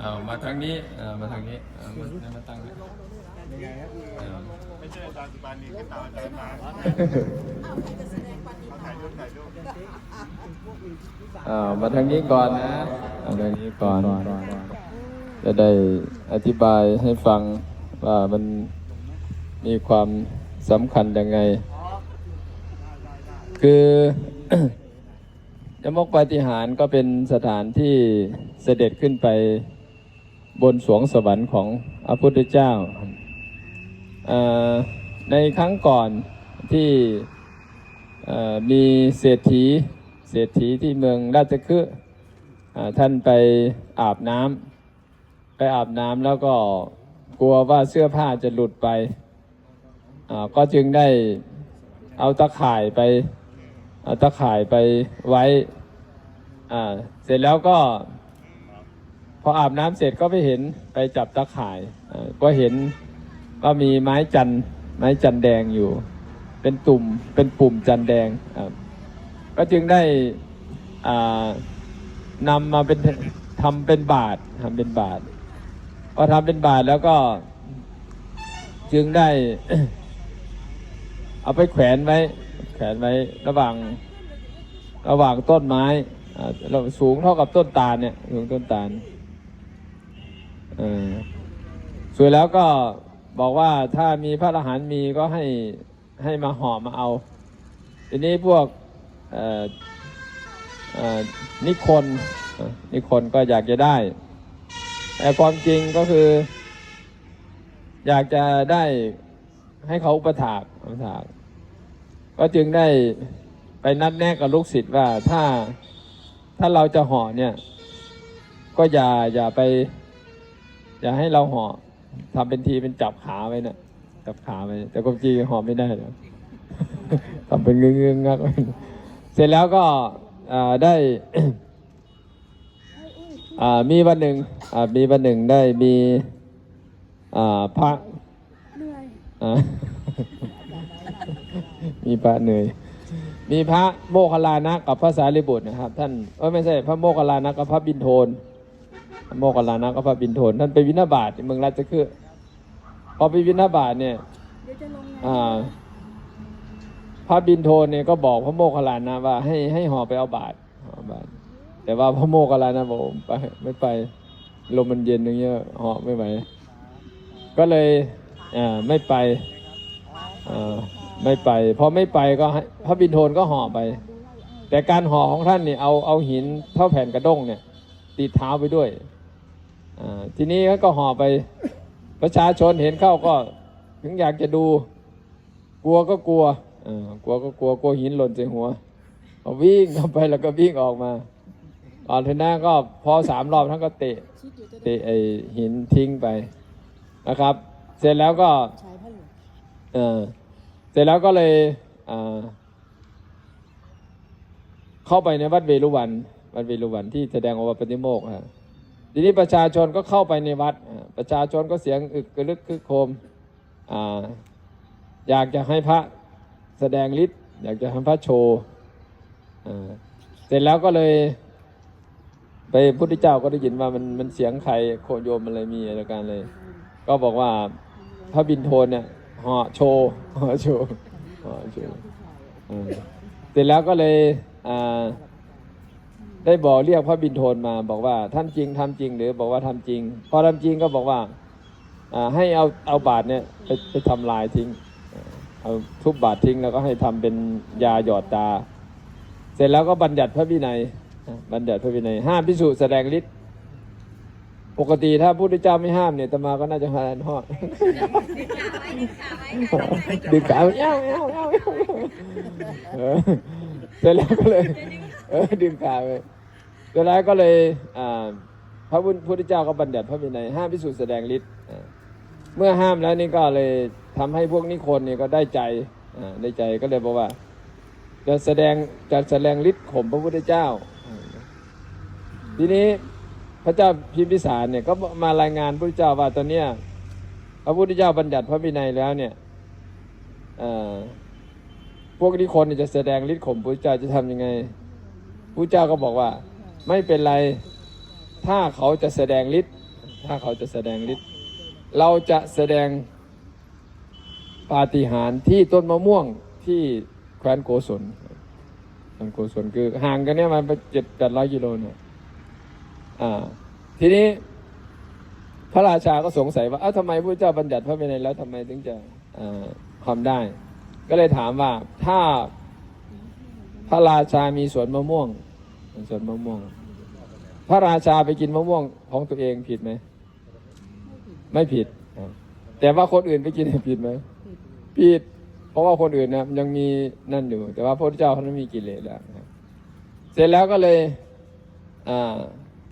เอามาทางนี้เอามาทางนี้เอามามาตั้งนี้เอาไม่ใช่อาจารย์สุปานีก็ตามอาจารย์มาถ่ายรูปถ่ายรูปเอามาทางนี้ก่อนนะเอาทางนี้ก่อน จะได้อธิบายให้ฟังว่ามันมีความสำคัญยังไง คือ ยมกปฏิหารก็เป็นสถานที่เสด็จขึ้นไปบนสวงสวรรค์ของพระพุทธเจ้า ในครั้งก่อนที่มีเศรษฐีเศรษฐีที่เมืองราชคฤห์อ่าท่านไปอาบน้ำไปอาบน้ำแล้วก็กลัวว่าเสื้อผ้าจะหลุดไป ก็จึงได้เอาตะข่ายไป ตะข่ายไปไว้ อ่า เสร็จแล้วก็ พออาบน้ำเสร็จก็ไปเห็นไปจับตะข่ายก็เห็นก็มีไม้จันไม้จันแดงอยู่ เป็นตุ่มเป็นปุ่มจันแดงก็จึงได้อ่านำมาเป็นทำเป็นบาททำเป็นบาทพอทำเป็นบาทแล้วก็ จึงได้ เอาไปแขวนไว้ แขวนไว้ระหว่างระหว่างต้นไม้เราสูงเท่ากับต้นตาลเนี่ยสูงต้นตาลสวยแล้วก็บอกว่าถ้ามีพระอรหันต์มีก็ให้ให้มาห่อมาเอา ทีนี้พวกนิคนนิคนก็อยากจะได้ แต่ความจริงก็คือ อยากจะได้ให้เขาอุปถากอุปถาก ก็จึงได้ไปนัดแนะกับลูกศิษย์ว่าถ้าถ้าเราจะห่อเนี่ย ก็อย่าอย่าไป อย่าให้เราห่อทำเป็นทีเป็นจับขาไว้นะจับขาไว้แต่ความจริงห่อไม่ได้หรอกทำเป็นเงื้องๆงักไว้เสร็จแล้วก็อ่าได้อ่ามีวันหนึ่งอ่ามีวันหนึ่งได้มีอ่าพระเหนื่อยอ่า มีพระเหนื่อยมีพระโมคคัลลานะกับพระสารีบุตรนะครับ ท่านเออไม่ใช่พระโมคคัลลานะกับพระบินโทนพระโมคคัลลานะกับพระบินโทนท่านไปวินาบาตในเมืองราชคฤห์พอไปวินาบาตเนี่ยเดี๋ยวจะลงอ่าพระบินโทนเนี่ยก็บอกพระโมคคัลลานะว่า ให้ให้ห่อไปเอาบาตรห่อบาตรแต่ว่าพระโมคคัลลานะบอกไปไม่ไปลมมันเย็นอย่างเงี้ยห่อไม่ไหวก็เลยอ่าไม่ไปอ่า ไม่ไปพอไม่ไปก็ให้พระบินโทนก็ห่อไป แต่การห่อของท่านเนี่ยเอาเอาหินเท่าแผ่นกระด้งเนี่ยติดเท้าไปด้วยอ่าทีนี้เขาก็ห่อไปประชาชนเห็นเข้าก็ถึงอยากจะดู กลัวก็กลัวเออกลัวก็กลัวกลัวหินหล่นใส่หัวเอาวิ่งเข้าไปแล้วก็วิ่งออกมาตอนทีหน้าก็พอสามรอบท่านก็เตะชิดอยู่จะได้เตะไอหินทิ้งไปนะครับ เสร็จแล้วก็ใช้ผ้าเหลืองเออเสร็จแล้วก็เลยเข้าไปในวัดเวรุวัน วัดเวรุวันที่แสดงออกว่าปฏิโมกฮะทีนี้ประชาชนก็เข้าไปในวัด ประชาชนก็เสียงอึกกระลึกคึกโครมอ่าอยากจะให้พระแสดงฤทธิ์อยากจะให้พระโชว์เสร็จแล้วก็เลย ไปพุทธเจ้าก็ได้ยินว่ามันมันเสียงใครโคโยมอะไรมีอะไรกันเลย ก็บอกว่าพระบินโทนเนี่ย ห่อโชว์ห่อโชว์ห่อโชว์อ่าเสร็จแล้วก็เลยอ่าได้บอกเรียกพระบินโทนมา บอกว่าท่านจริงทำจริงหรือบอกว่าทำจริง พอทำจริงก็บอกว่าอ่าให้เอาเอาบาทเนี่ยไปไปทำลายทิ้งเอาทุบบาททิ้งแล้วก็ให้ทำเป็นยาหยอดตา เสร็จแล้วก็บัญญัติพระวินัยบัญญัติพระวินัยห้ามพิสูจน์แสดงฤทธิ์ ปกติถ้าพระพุทธเจ้าไม่ห้ามเนี่ยตมาก็น่าจะหาทอดดึงขาเอ้าเอ้าเอ้าเอ้าเออเสร็จแล้วก็เลย เออดึงขาไปเสร็จแล้วก็เลยอ่าพระพุทธเจ้าก็บัญญัติพระวินัยห้ามพิสูจน์แสดงฤทธิ์เมื่อห้ามแล้วนี่ก็เลยทำให้พวกนิคนเนี่ยก็ได้ใจอ่าได้ใจก็เลยบอกว่า จะแสดงจะแสดงฤทธิ์ข่มพระพุทธเจ้า ทีนี้ พระเจ้าพิมพิสารเนี่ยก็มารายงานพระพุทธเจ้าว่าตอนเนี้ยพระพุทธเจ้าบัญญัติพระวินัยแล้วเนี่ยพวกนี้คนจะแสดงฤทธิ์ข่มพระพุทธเจ้าจะทำยังไงพระพุทธเจ้าก็บอกว่า ไม่เป็นไรถ้าเขาจะแสดงฤทธิ์ถ้าเขาจะแสดงฤทธิ์เราจะแสดงปาฏิหาริย์ที่ต้นมะม่วงที่แคว้นโกศลแคว้นโกศลคือห่างกันเนี่ยมันไปเจ็ดแปดร้อยกิโลเนี่ย อ่า ทีนี้ พระราชาก็สงสัยว่า เอ้าทำไมพระเจ้าบัญญัติพระวินัยแล้วทำไมถึงจะทำได้ ก็เลยถามว่า ถ้าพระราชามีสวนมะม่วงสวนมะม่วง พระราชาไปกินมะม่วงของตัวเองผิดไหม ไม่ผิด แต่ว่าคนอื่นไปกินผิดไหม ผิด เพราะว่าคนอื่นนะยังมีนั่นอยู่ แต่ว่าพระเจ้าเขาไม่มีกิเลสแล้วเสร็จแล้วก็เลย อ่า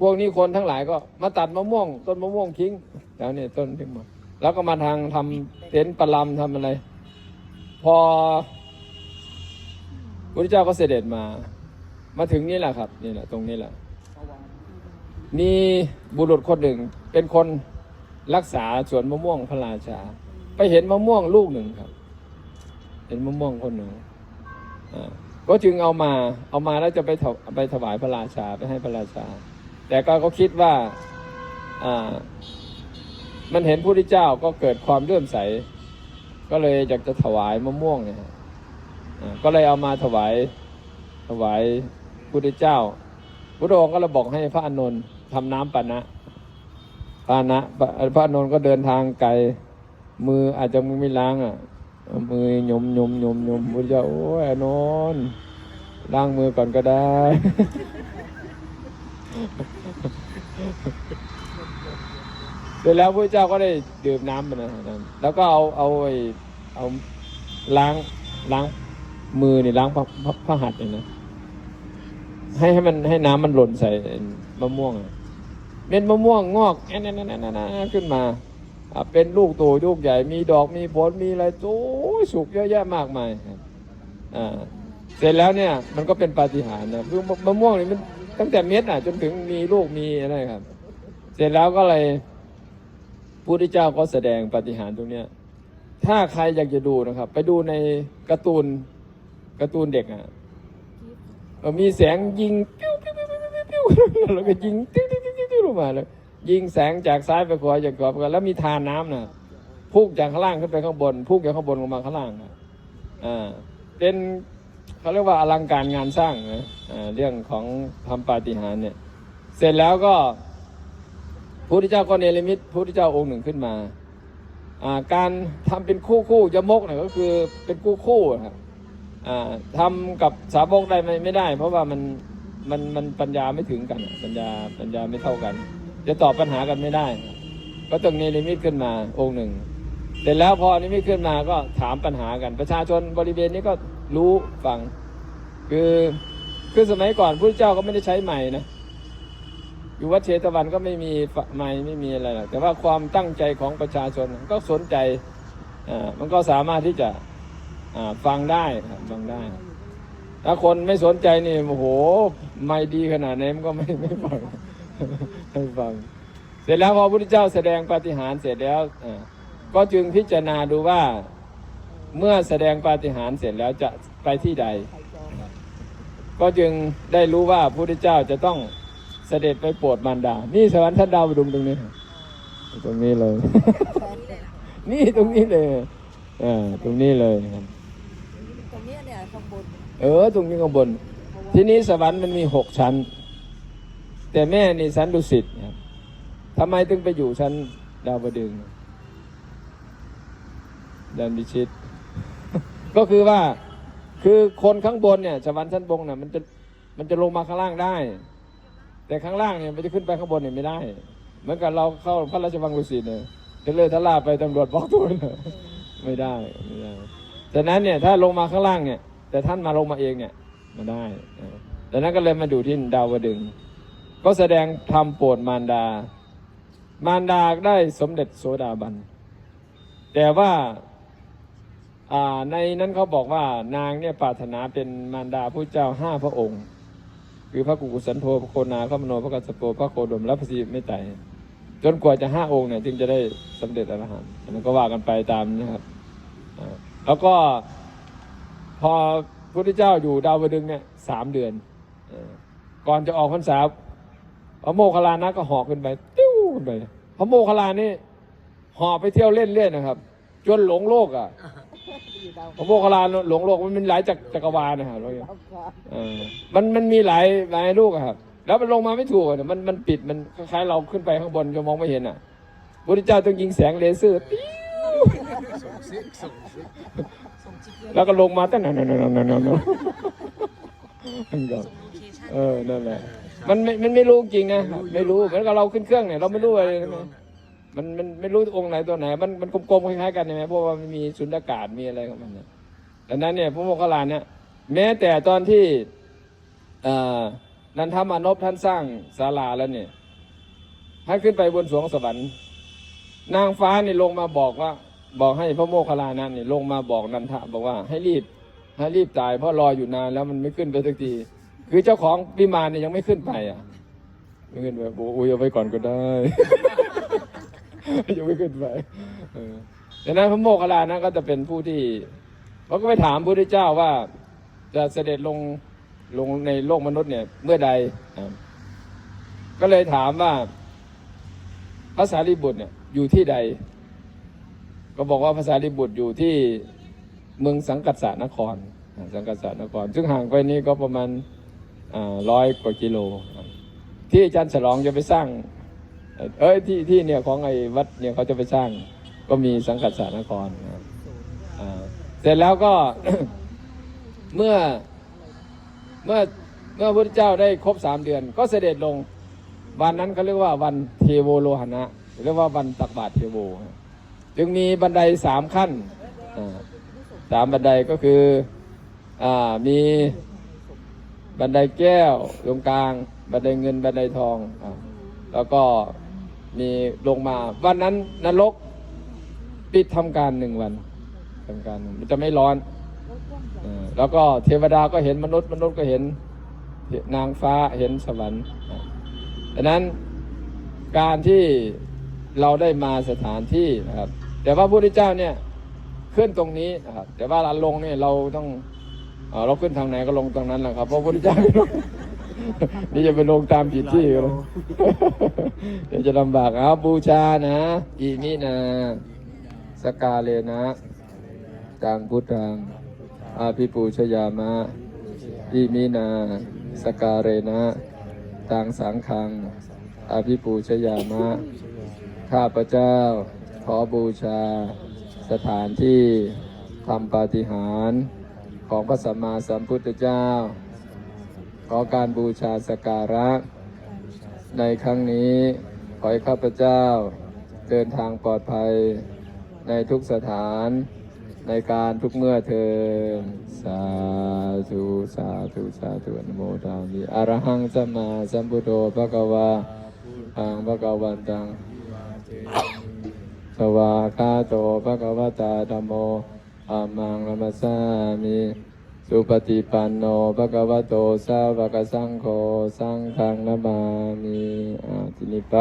พวกนี้คนทั้งหลายก็มาตัดมะม่วง ต้นมะม่วงทิ้งแล้วเนี่ยต้นทิ้งหมดแล้วก็มาทางทำเต็นท์ประลำทำอะไร พอพระเจ้าก็เสด็จมา มาถึงนี่แหละครับนี่แหละตรงนี้แหละมีบุรุษคนหนึ่งเป็นคนรักษาสวนมะม่วงพระราชา ไปเห็นมะม่วงลูกหนึ่งครับ เห็นมะม่วงคนหนึ่งอ่าก็จึงเอามาเอามาแล้วจะไปถไปถวายพระราชาไปให้พระราชา แต่ก็ก็คิดว่าอ่ามันเห็นพระพุทธเจ้าก็เกิดความเลื่อมใส ก็เลยอยากจะถวายมะม่วงเนี่ยก็เลยเอามาถวายถวายพระพุทธเจ้าพระองค์ก็เลยบอกให้พระอานนท์ทำน้ำปานะปานะพระอานนท์ก็เดินทางไกลมืออาจจะมือไม่ล้างอะมือยมยมยมยมพุทธเจ้าโอ้ยอานนท์ล้างมือก่อนก็ได้ เสร็จแล้วพระเจ้าก็ได้ดื่มน้ำไปนะน้ำแล้วก็เอาเอาไอเอาล้างล้างมือเนี่ยล้างพระพระหัตถ์นี่นะให้ให้มันให้น้ำมันหล่นใส่มะม่วงเม็ดมะม่วงงอกแอนแอนแอนแอนขึ้นมาเป็นลูกโตลูกใหญ่มีดอกมีผลมีอะไรโอ้ยสุกเยอะแยะมากมายอ่าเสร็จแล้วเนี่ยมันก็เป็นปาฏิหาริย์นะคือมะม่วงนี่มัน ตั้งแต่เม็ดอะ จนถึงมีลูกมีอะไรครับ เสร็จแล้วก็เลยพุทธเจ้าก็แสดงปฏิหารตรงเนี้ย ถ้าใครอยากจะดูนะครับ ไปดูในการ์ตูนการ์ตูนเด็กอะมีแสงยิงปิ้วปิ้วปิ้วปิ้วปิ้วปิ้วแล้วก็ยิงติ้วติ้วติ้วติ้วลงมาเลยยิงแสงจากซ้ายไปขวาจากขวาไปแล้วมีทานน้ำนะพุ่งจากข้างล่างขึ้นไปข้างบนพุ่งจากข้างบนลงมาข้างล่างนะอ่าเป็น เขาเรียกว่าอลังการงานสร้างนะเรื่องของทำปาฏิหาริย์เนี่ย เสร็จแล้วก็พระพุทธเจ้าก็เนรมิตพระพุทธเจ้าองค์หนึ่งขึ้นมาการทำเป็นคู่คู่ยมกเนี่ยก็คือเป็นคู่คู่อะครับอ่าทำกับสาวกได้ไมไม่ได้ เพราะว่ามันมันมันปัญญาไม่ถึงกันปัญญาปัญญาไม่เท่ากัน จะตอบปัญหากันไม่ได้ ก็ต้องเนรมิตขึ้นมาองค์หนึ่งเสร็จแล้วพอนิมิตขึ้นมาก็ถามปัญหากัน ประชาชนบริเวณนี้ก็ รู้ฟัง คือคือสมัยก่อนพระเจ้าก็ไม่ได้ใช้ใหม่นะอยู่วัดเชตวันก็ไม่มีไม้ไม่มีอะไรหรอกแต่ว่าความตั้งใจของประชาชนก็สนใจอ่ามันก็สามารถที่จะอ่าฟังได้ครับฟังได้ ถ้าคนไม่สนใจนี่โอ้โหไม่ดีขนาดนี้มันก็ไม่ไม่ฟังไม่ฟัง เสร็จแล้วพอพระพุทธเจ้าแสดงปาฏิหาริย์เสร็จแล้วอ่าก็จึงพิจารณาดูว่า เมื่อแสดงปาฏิหาริย์เสร็จแล้วจะไปที่ใด ก็จึงได้รู้ว่าพระพุทธเจ้าจะต้องเสด็จไปโปรดมารดา นี่สวรรค์ท่านดาวดุมตรงนี้ ตรงนี้เลย นี่ตรงนี้เลยอ่าตรงนี้เลยครับตรงเนี้ยเนี่ยข้างบน เออ ตรงนี้ข้างบน ทีนี้สวรรค์มันมีหกชั้น แต่แม่นี่ชั้นดุสิตครับทำไมถึงไปอยู่ชั้นดาวดึงส์ดานดิชิต ก็คือว่าคือคนข้างบนเนี่ยสวรรค์ชั้นบนน่ะมันจะมันจะลงมาข้างล่างได้ แต่ข้างล่างเนี่ยมันจะขึ้นไปข้างบนเนี่ยไม่ได้ เหมือนกับเราเข้าพระราชวังดุสิตเนี่ยจะเลยทะลาไปตำรวจบล็อกตัวเลยไม่ได้ไม่ได้ฉะนั้นเนี่ยถ้าลงมาข้างล่างเนี่ย แต่ท่านมาลงมาเองเนี่ยมาได้ดังนั้นก็เลยมาดูที่ดาวดึง ก็แสดงธรรมโปรดมารดา มารดาได้สมเด็จโสดาบัน แต่ว่า ในนั้นเขาบอกว่านางเนี่ยปรารถนาเป็นมารดาผู้เจ้าห้าพระองค์ คือพระกุกุสันโธพระโคนาพระมโนพระกัสสโปพระโคดมและพระศรีไม่ไตจนกว่าจะห้าองค์เนี่ยจึงจะได้สำเร็จอรหันต์อันนั้นก็ว่ากันไปตามนะครับแล้วก็พอพระพุทธเจ้าอยู่ดาวดึงส์เนี่ยสามเดือนก่อนจะออกพรรษาพระโมคคัลลานะก็หาะขึ้นไป ติ้วขึ้นไปพระโมคคัลลานี่หาะไปเที่ยวเล่นเล่นนะครับ จนหลงโลกอะอยู่ดาว พระโมคคัลลาหลงโลกมันมีหลายจักจักรวาลนะครับเราดาวฟ้าเออมันมันมีหลายหลายลูกอะครับ แล้วมันลงมาไม่ถูกอะเนี่ยมันมันปิดมันคล้ายๆเราขึ้นไปข้างบนจะมองไม่เห็นอะพระพุทธเจ้าต้องยิงแสงเลเซอร์ปิ้วแล้วก็ลงมาตั้งนั่นนั่นนั่นนั่นนั่นนั่นเออนั่นแหละมันไม่มันไม่รู้จริงนะไม่รู้เหมือนกับเราขึ้นเครื่องเนี่ยเราไม่รู้อะไรเลยนะ มันมันไม่รู้องค์ไหนตัวไหน มันมันกลมๆคล้ายๆกันใช่ไหมเพราะว่ามันมีสุญญากาศมีอะไรของมันเนี่ยดังนั้นเนี่ยพระโมคคัลลาเนี่ยแม้แต่ตอนที่อนันทมานพท่านสร้างศาลาแล้วเนี่ยท่านขึ้นไปบนสวงสวรรค์ นางฟ้านี่ลงมาบอกว่า บอกให้พระโมคคัลลานั้นนี่ลงมาบอกนันทะบอกว่าให้รีบให้รีบตายเพราะรออยู่นานแล้วมันไม่ขึ้นไปสักที คือเจ้าของวิมานเนี่ยยังไม่ขึ้นไปอะไม่ขึ้นไปโอ้ยเอาไปก่อนก็ได้ ยังไม่ขึ้นไปดังนั้นพระโมคคัลลานะก็จะเป็นผู้ที่เขาก็ไปถามพระพุทธเจ้าว่า จะเสด็จลงลงในโลกมนุษย์เนี่ยเมื่อใดอก็เลยถามว่าพระสารีบุตรเนี่ยอยู่ที่ใด ก็บอกว่าพระสารีบุตรอยู่ที่เมืองสังกัสานครอ่าสังกัสานคร ซึ่งห่างไปนี่ก็ประมาณร้อยกว่ากิโล ที่อาจารย์ฉลองจะไปสร้าง เอ้ยที่ที่เนี่ยของไอ้วัดเนี่ยเขาจะไปสร้างก็มีสังกัดสานครนะครับเสร็จแล้วก็เมื่อเมื่อเมื่อพระพุทธเจ้าได้ครบสามเดือน ก็เสด็จลงวันนั้นเขาเรียกว่าวันเทโวโลหณะเรียกว่าวันตักบาตรเทโวจึงมีบันไดสามขั้นสามบันไดก็คืออ่ามีบันไดแก้วตรงกลาง บันไดเงินบันไดทองอแล้วก็ มีลงมา วันนั้นนรกปิดทำการหนึ่งวันทำการมันจะไม่ร้อนอแล้วก็เทวดาก็เห็นมนุษย์ มนุษย์ก็เห็นนางฟ้าเห็นสวรรค์ดังนั้นการที่เราได้มาสถานที่นะครับ แต่ว่าพระพุทธเจ้าเนี่ยขึ้นตรงนี้นะครับ แต่ว่าเราลงเนี่ยเราต้องเอเราขึ้นทางไหนก็ลงตรงนั้นแหละครับเพราะพระพุทธเจ้า นี่จะไปลงตามผิดที่ก็เลยเดี๋ยวจะลำบากเอาบูชานะอีมินาสกาเลนะตังพุทธังอาภิปูชยามะอิมินา สการเรนะตังสังคังอาภิปูชยามะ ข้าพเจ้าขอบูชา สถานที่ทำปาฏิหาริย์ของพระสัมมาสัมพุทธเจ้า ขอการบูชาสการะ ในครั้งนี้ ขอให้ข้าพเจ้า เดินทางปลอดภัย ในทุกสถานในการทุกเมื่อเทินสาธุสาธุสาธุอนุโมทามิอรหังสัมมาสัมพุทโธภะคะวาอังภะคะวันตังสวาคาโตภะคะวตาธัมโมอามังละมัสสามิ สุปฏิปันโนภะคะวะโตสาวกสังโฆสังฆังนะมามีอ่าทีนี้ไป